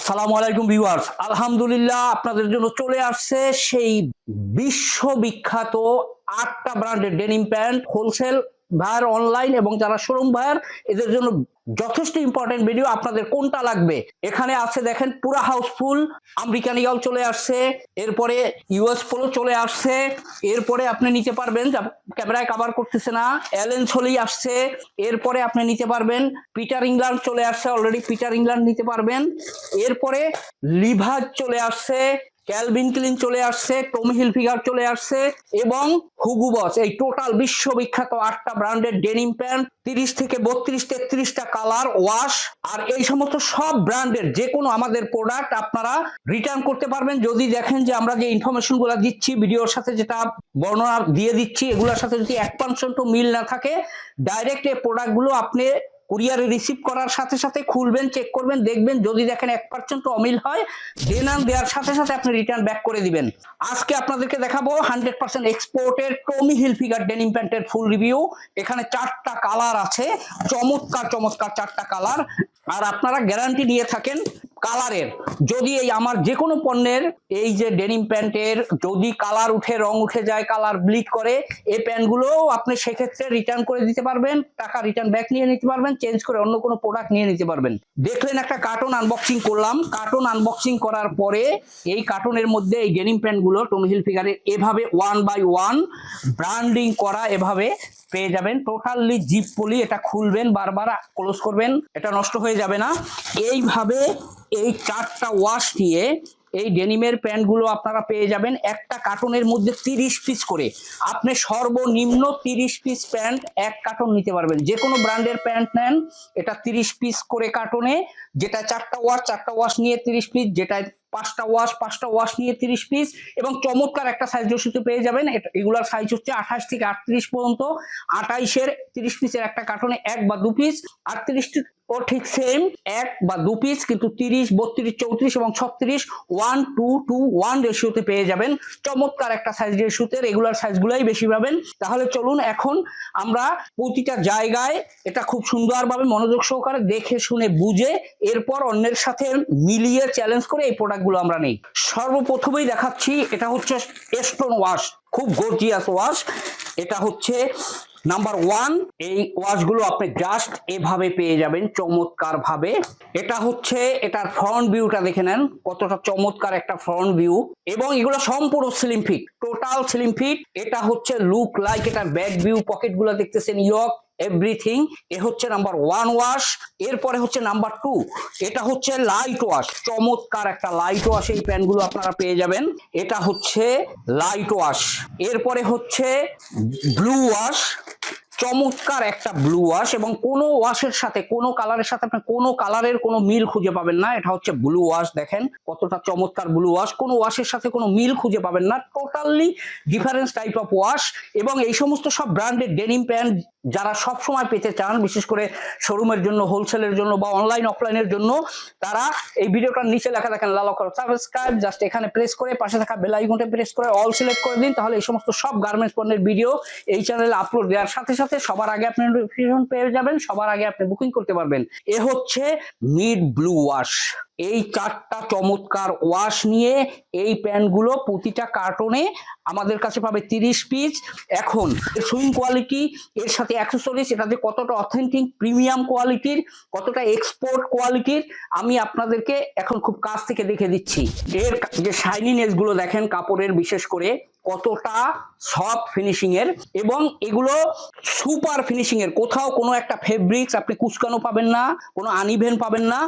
আসসালামু আলাইকুম ভিউয়ার্স। আলহামদুলিল্লাহ আপনাদের জন্য চলে আসছে সেই বিশ্ববিখ্যাত আটটা ব্র্যান্ডের denim pant wholesale buyer online এবং যারা শোরুম ভায়ার এদের জন্য যথেষ্ট ইম্পর্টেন্ট ভিডিও আপনাদের কোনটা লাগবে? এখানে আছে দেখেন পুরা হাউসফুল আমেরিকান ইয়াল চলে আসছে, এরপরে ইউএস পোলো চলে আসছে, এরপরে আপনি নিতে পারবেন ক্যামেরায় কভার করতেছে না অ্যালেন ছলি আসছে, এরপরে আপনি নিতে পারবেন পিটার ইংল্যান্ড চলে আসছে অলরেডি পিটার ইংল্যান্ড নিতে পারবেন, এরপরে লিভার চলে আসছে ক্যালভিন ক্লিন চলে আসছে টমি হিল ফিগার চলে আসছে এবং হুগু বস এই টোটাল বিশ্ববিখ্যাত আটটা ব্র্যান্ডের ডেনিম প্যান্ট তিরিশ থেকে বত্রিশ, তেত্রিশটা কালার ওয়াশ আর এই সমস্ত সব ব্র্যান্ডের যে কোনো আমাদের প্রোডাক্ট আপনারা রিটার্ন করতে পারবেন। যদি দেখেন যে আমরা যে ইনফরমেশনগুলো দিচ্ছি ভিডিওর সাথে যেটা বর্ণনা দিয়ে দিচ্ছি, এগুলোর সাথে যদি এক পার্সেন্ট মিল না থাকে ডাইরেক্ট এই প্রোডাক্টগুলো আপনি কুরিয়ারে রিসিভ করার সাথে সাথে খুলবেন চেক করবেন, দেখবেন যদি দেখেন এক পার্সেন্ট অমিল হয় দেন আন দেওয়ার সাথে সাথে আপনি রিটার্ন ব্যাক করে দিবেন। আজকে আপনাদেরকে দেখাবো হান্ড্রেড পার্সেন্ট এক্সপোর্টের টমি হিল ফিগার ডেনিম প্যান্টের ফুল রিভিউ এখানে চারটা কালার আছে, চমৎকার চমৎকার চারটা কালার আর আপনারা গ্যারান্টি নিয়ে থাকেন কালারের। যদি এই আমার যে কোনো পণ্যের, এই যে ডেনিম প্যান্টের, যদি কালার উঠে, রং উঠে যায়, কালার ব্লিড করে এই প্যান্টগুলো আপনি সেক্ষেত্রে রিটার্ন করে দিতে পারবেন, টাকা রিটার্ন ব্যাক নিয়ে নিতে পারবেন চেঞ্জ করে অন্য কোনো প্রোডাক্ট নিয়ে নিতে পারবেন। দেখলেন একটা কার্টুন আনবক্সিং করলাম। কার্টুন আনবক্সিং করার পরে এই কার্টুনের মধ্যে এই ডেনিম প্যান্টগুলো টমি হিল ফিগারের এভাবে ওয়ান বাই ওয়ান ব্র্যান্ডিং করা এভাবে পেয়ে যাবেন। টোটালি জিপ পলি এটা খুলবেন, বারবার ক্লোজ করবেন, এটা নষ্ট হয়ে যাবে না। এইভাবে এই চারটা ওয়াশ নিয়ে এই ডেনিমের প্যান্টগুলো আপনারা পেয়ে যাবেন। একটা কার্টনের মধ্যে তিরিশ পিস করে। আপনি সর্বনিম্ন তিরিশ পিস প্যান্ট এক কার্টন নিতে পারবেন। যে কোনো ব্র্যান্ডের প্যান্ট নেন, এটা তিরিশ পিস করে কার্টনে যেটা চারটা ওয়াশ চারটা ওয়াশ নিয়ে তিরিশ পিস যেটা পাঁচটা ওয়াশ পাঁচটা ওয়াশ নিয়ে তিরিশ পিস এবং চমৎকার একটা সাইজ রসিতে পেয়ে যাবেন। এগুলার সাইজ হচ্ছে আঠাশ থেকে আটত্রিশ পর্যন্ত। আঠাইশের তিরিশ পিসের একটা কার্টনে এক বা দু পিস আটত্রিশটি ও ঠিক সেম এক বা দু পিস কিন্তু তিরিশ, বত্রিশ, চৌত্রিশ এবং ছত্রিশ ওয়ান টু টু ওয়ান রেশিওতে পেয়ে যাবেন। চমৎকার একটা সাইজ রেশিওতে রেগুলার সাইজগুলাই বেশি পাবেন। তাহলে চলুন এখন আমরা প্রতিটা জায়গায় এটা খুব সুন্দরভাবে মনোযোগ সহকারে দেখে, শুনে, বুঝে, এরপর অন্যের সাথে মিলিয়ে চ্যালেঞ্জ করে এই প্রোডাক্টগুলো আমরা নেই। সর্বপ্রথমেই দেখাচ্ছি, এটা হচ্ছে স্টোন ওয়াশ খুব গর্জিয়াস ওয়াশ এটা হচ্ছে নাম্বার ওয়ান এই ওয়াশগুলো আপনি জাস্ট এভাবে পেয়ে যাবেন চমৎকার ভাবে এটা হচ্ছে, এটার ফ্রন্ট ভিউটা দেখে নেন, কতটা চমৎকার একটা ফ্রন্ট ভিউ এবং এগুলো সম্পূর্ণ slim fit total slim fit এটা হচ্ছে লুক লাইক এটার ব্যাক ভিউ পকেটগুলো দেখতেছেন ইয়ক এভরিথিং এ হচ্ছে নাম্বার ওয়ান ওয়াশ এরপরে হচ্ছে নাম্বার টু এটা হচ্ছে লাইট ওয়াশ চমৎকার একটা লাইট ওয়াশ এই প্যান্টগুলো আপনারা পেয়ে যাবেন। এটা হচ্ছে লাইট ওয়াশ এরপরে হচ্ছে ব্লু ওয়াশ চমৎকার একটা ব্লু ওয়াশ এবং কোনো ওয়াশের সাথে, কোনো কালারের সাথে আপনি কোনো কালারের কোনো মিল খুঁজে পাবেন না। এটা হচ্ছে ব্লু ওয়াশ দেখেন কতটা চমৎকার ব্লু ওয়াশ কোনো ওয়াশের সাথে কোনো মিল খুঁজে পাবেন না। Totally difference type of wash এবং এই সমস্ত সব ব্র্যান্ডের ডেনিম প্যান্ট যারা সব সময় পেতে চান, বিশেষ করে শোরুমের জন্য হোলসেলের জন্য বা অনলাইন অফলাইনের জন্য, তারা এই ভিডিওটার নিচে লেখা দেখেন লাল অক্ষর সাবস্ক্রাইব জাস্ট এখানে প্রেস করে, পাশে থাকা বেল আইকনটা প্রেস করে অল সিলেক্ট করে দিন, তাহলে এই সমস্ত সব গার্মেন্টস পণ্যের ভিডিও এই চ্যানেলে আপলোড দেওয়ার সাথে সাথে সবার আগে আপনি নোটিফিকেশন পেয়ে যাবেন, সবার আগে আপনি বুকিং করতে পারবেন। এ হচ্ছে মিড ব্লু ওয়াশ এই চারটা চমৎকার ওয়াশ নিয়ে এই প্যান্টগুলো প্রতিটা কার্টনে আমাদের কাছে পাবে তিরিশ পিস এখন সুইং কোয়ালিটি এর সাথে অ্যাক্সেসরিজ এটাতে কতটা অথেন্টিক প্রিমিয়াম কোয়ালিটির কতটা এক্সপোর্ট কোয়ালিটির আমি আপনাদেরকে এখন খুব কাছ থেকে দেখে দিচ্ছি। এর যে শাইনিনেসগুলো দেখেন, কাপড়ের বিশেষ করে কতটা সফট ফিনিশিং এর এবং এগুলো সুপার ফিনিশিং এর। কোথাও কোনো একটা ফেব্রিক্স আপনি কুচকানো পাবেন না, কোনো আনইভেন পাবেন না।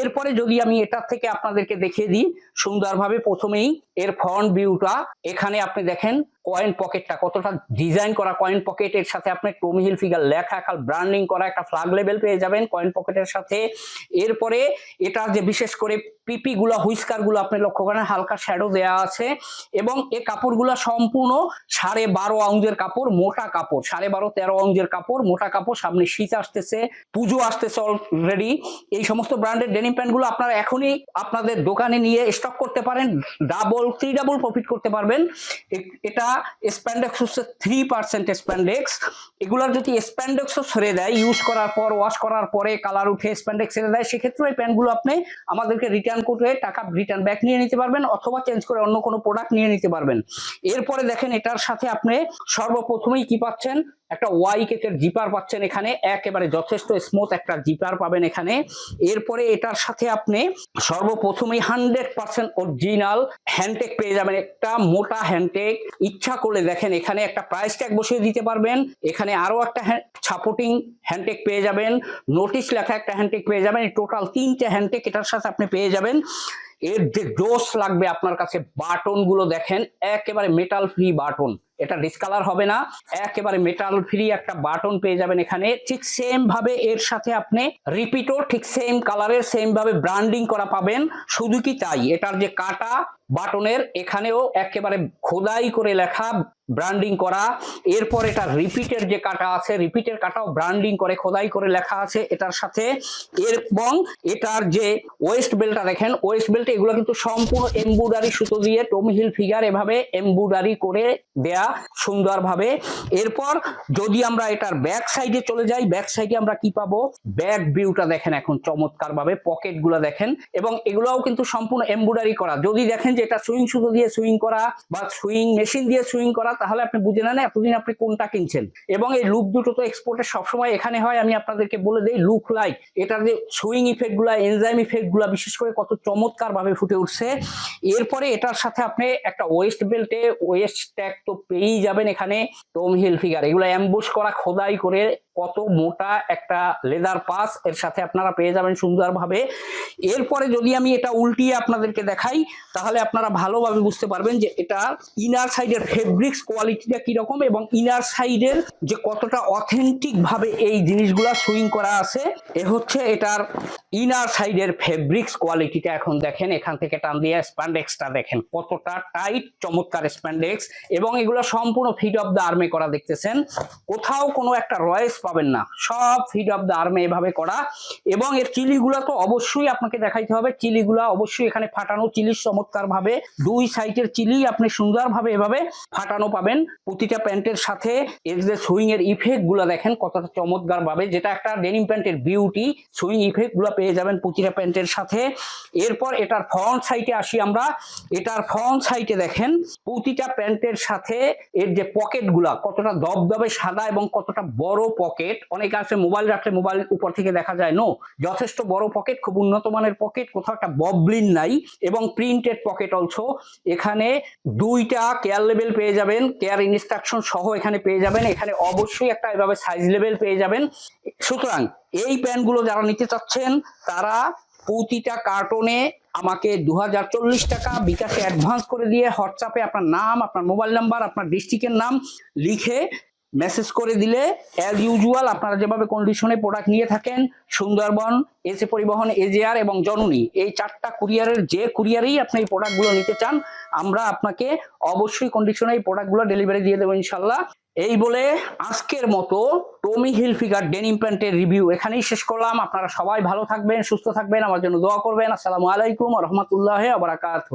এরপরে যদি আমি এটার থেকে আপনাদেরকে দেখিয়ে দিই, সুন্দরভাবে প্রথমেই এর ফ্রন্ট ভিউটা এখানে আপনি দেখেন কয়েন পকেটটা কতটা ডিজাইন করা কয়েন পকেটের সাথে আপনি টমি হিল ফিগার লেখা কাল ব্র্যান্ডিং করা একটা ফ্ল্যাগ লেভেল পেয়ে যাবেন কয়েন পকেটের সাথে। এরপরে এটা যে বিশেষ করে পিপি গুলা হুইস্কারগুলো আপনি লক্ষ্য করেন, হালকা শ্যাডো দেওয়া আছে এবং এই কাপড়গুলো সম্পূর্ণ সাড়ে বারো আউঞ্জের কাপড়, মোটা কাপড়, সাড়ে বারো তেরো আউঞ্জের কাপড়, মোটা কাপড়, সামনে শীত আসতেছে, পুজো আসতেছে অলরেডি এই সমস্ত ব্র্যান্ডের ডেনিম প্যান্টগুলো আপনারা এখনই আপনাদের দোকানে নিয়ে স্টক করতে পারেন ডাবল থ্রি ডাবল প্রফিট করতে পারবেন। এ- এটা স্প্যান্ডেক্স হচ্ছে থ্রি পার্সেন্ট স্প্যান্ডেক্স এগুলার যদি স্প্যান্ডেক্সও সরে দেয় ইউজ করার পর ওয়াশ করার পরে কালার উঠে স্প্যান্ডেক্স সেরে দেয়, সেক্ষেত্রে এই প্যান্টগুলো আপনি আমাদেরকে রিটার্ন রিটার্ন করে টাকা রিটার্ন ব্যাক নিয়ে নিতে পারবেন অথবা চেঞ্জ করে অন্য কোনো প্রোডাক্ট নিয়ে নিতে পারবেন। এরপরে দেখেন এটার সাথে আপনি সর্বপ্রথমেই কি পাচ্ছেন? একটা ওয়াই কেকের জিপার পাচ্ছেন এখানে, একেবারে যথেষ্ট স্মুথ একটা জিপার পাবেন এখানে। এরপরে এটার সাথে আপনি সর্বপ্রথমেই হান্ড্রেড পার্সেন্ট অরিজিনাল হ্যান্ডটেক পেয়ে যাবেন, একটা মোটা হ্যান্ডটেক ইচ্ছা করলে দেখেন এখানে একটা প্রাইস ট্যাগ বসিয়ে দিতে পারবেন। এখানে আরও একটা সাপোর্টিং হ্যান্ডটেক পেয়ে যাবেন। নোটিশ লেখা একটা হ্যান্ডটেক পেয়ে যাবেন টোটাল তিনটে হ্যান্ডটেক এটার সাথে আপনি পেয়ে যাবেন। এর যে ডোস লাগবে আপনার কাছে বাটনগুলো দেখেন, একেবারে মেটাল ফ্রি বাটন এটা ডিসকালার হবে না। একেবারে মেটাল ফ্রি একটা বাটন পেয়ে যাবেন এখানে। ঠিক সেম ভাবে এর সাথে আপনি রিপিটও ঠিক সেম কালারের সেম ভাবে ব্র্যান্ডিং করা পাবেন। শুধু কি তাই? এটার যে কাটা বাটনের এখানেও একেবারে খোদাই করে লেখা ব্র্যান্ডিং করা। এরপর এটা রিপিটের যে কাটা আছে রিপিটের কাটাও ব্র্যান্ডিং করে, খোদাই করে লেখা আছে এটার সাথে। এবং এটার যে ওয়েস্ট বেল্টটা দেখেন ওয়েস্ট বেল্ট এগুলো কিন্তু সম্পূর্ণ এমব্রয়ডারি সুতো দিয়ে টমি হিল ফিগার এভাবে এমব্রয়ডারি করে দেয়া সুন্দরভাবে। এরপর যদি আমরা এটার ব্যাক সাইডে চলে যাই ব্যাক সাইডে আমরা কি পাবো? ব্যাক ভিউটা দেখেন এখন চমৎকার ভাবে পকেটগুলো দেখেন। এবং এগুলোও কিন্তু সম্পূর্ণ এমব্রয়ডারি করা। যদি দেখেন যে এটা সুইং সুতো দিয়ে সুইং করা বা সুইং মেশিন দিয়ে সুইং করা, তাহলে আপনি বুঝে নেন এতদিন আপনি কোনটা কিনছেন। এবং এই লুক দুটো তো এক্সপোর্টের সবসময় এখানে হয়। আমি আপনাদেরকে বলে দিই লুক লাইক এটার যে সুইং ইফেক্টগুলা এনজাইম ইফেক্টগুলা বিশেষ করে কত চমৎকার ভাবে ফুটে উঠছে। এরপরে এটার সাথে আপনি একটা ওয়েস্ট বেল্টে ওয়েস্ট ট্যাগ তো পেয়েই যাবেন এখানে টম হিল ফিগার এগুলো অ্যাম্বুশ করা, খোদাই করে কত মোটা একটা লেদার পাস এর সাথে আপনারা পেয়ে যাবেন সুন্দরভাবে। এরপরে যদি আমি এটা উল্টিয়ে আপনাদেরকে দেখাই, তাহলে আপনারা ভালোভাবে বুঝতে পারবেন যে এটা ইনার সাইডের ফেব্রিক্স কোয়ালিটিটা কীরকম এবং ইনার সাইডের যে কতটা অথেন্টিকভাবে এই জিনিসগুলা সুইং করা আছে, এ হচ্ছে এটার ইনার সাইডের ফেব্রিক্স কোয়ালিটিটা এখন দেখেন, এখান থেকে টান দিয়ে স্প্যান্ডেক্সটা দেখেন, কতটা টাইট চমৎকার স্প্যান্ডেক্স এবং এগুলো সম্পূর্ণ ফিট অফ দ্য আর্মে করা দেখতেছেন। কোথাও কোনো একটা রয়েস পাবেন না, সব ফিট অফ দ্য আর্মে এভাবে করা, এবং এর চিলিগুলো তো অবশ্যই আপনাকে দেখাইতে হবে, চিলিগুলো অবশ্যই এখানে ফাটানো চিলি চমৎকার ভাবে দুই সাইডের চিলি আপনি সুন্দরভাবে এভাবে ফাটানো পাবেন, প্রতিটা প্যান্টের সাথে, এর যে সুইং এর ইফেক্টগুলো দেখেন, কতটা চমৎকার ভাবে যেটা একটা ডেনিম প্যান্টের বিউটি সুইং ইফেক্টগুলো পেয়ে যাবেন প্রতিটা প্যান্টের সাথে। এরপর এটার ফ্রন্ট সাইডে আসি আমরা। এটার ফ্রন্ট সাইডে দেখেন প্রতিটা প্যান্টের সাথে এর যে পকেটগুলা, কতটা দবদবে সাদা এবং কতটা বড় পকেট অনেকে আছে মোবাইল রাখলে মোবাইল উপর থেকে দেখা যায় নো যথেষ্ট বড় পকেট খুব উন্নত মানের পকেট কোথাও একটা ববলিন নাই এবং প্রিন্টেড পকেট অলসো এখানে দুইটা কেয়ার লেভেল পেয়ে যাবেন কেয়ার ইনস্ট্রাকশন সহ এখানে পেয়ে যাবেন। এখানে অবশ্যই একটা এভাবে সাইজ লেভেল পেয়ে যাবেন। সুতরাং এই প্যান্টগুলো যারা নিতে চাচ্ছেন, তারা প্রতিটা কার্টনে আমাকে দু হাজার চল্লিশ টাকা বিকাশে অ্যাডভান্স করে দিয়ে হোয়াটসঅ্যাপে আপনার নাম, আপনার মোবাইল নাম্বার আপনার ডিস্ট্রিক্টের নাম লিখে মেসেজ করে দিলে অ্যাজ ইউজুয়াল আপনারা যেভাবে কন্ডিশনে প্রোডাক্ট নিয়ে থাকেন, সুন্দরবন, এসে পরিবহন এজেআর এবং জননী, এই চারটা কুরিয়ারের যে কুরিয়ারেই আপনি এই প্রোডাক্টগুলো নিতে চান, আমরা আপনাকে অবশ্যই কন্ডিশনে এই প্রোডাক্টগুলো ডেলিভারি দিয়ে দেবো ইনশাল্লাহ। এই বলে আজকের মতো টমি হিলফিগার ডেনিম প্যান্টের রিভিউ এখানেই শেষ করলাম। আপনারা সবাই ভালো থাকবেন, সুস্থ থাকবেন, আমার জন্য দোয়া করবেন। আসসালামু আলাইকুম রহমতুল্লাহ আবরাকাত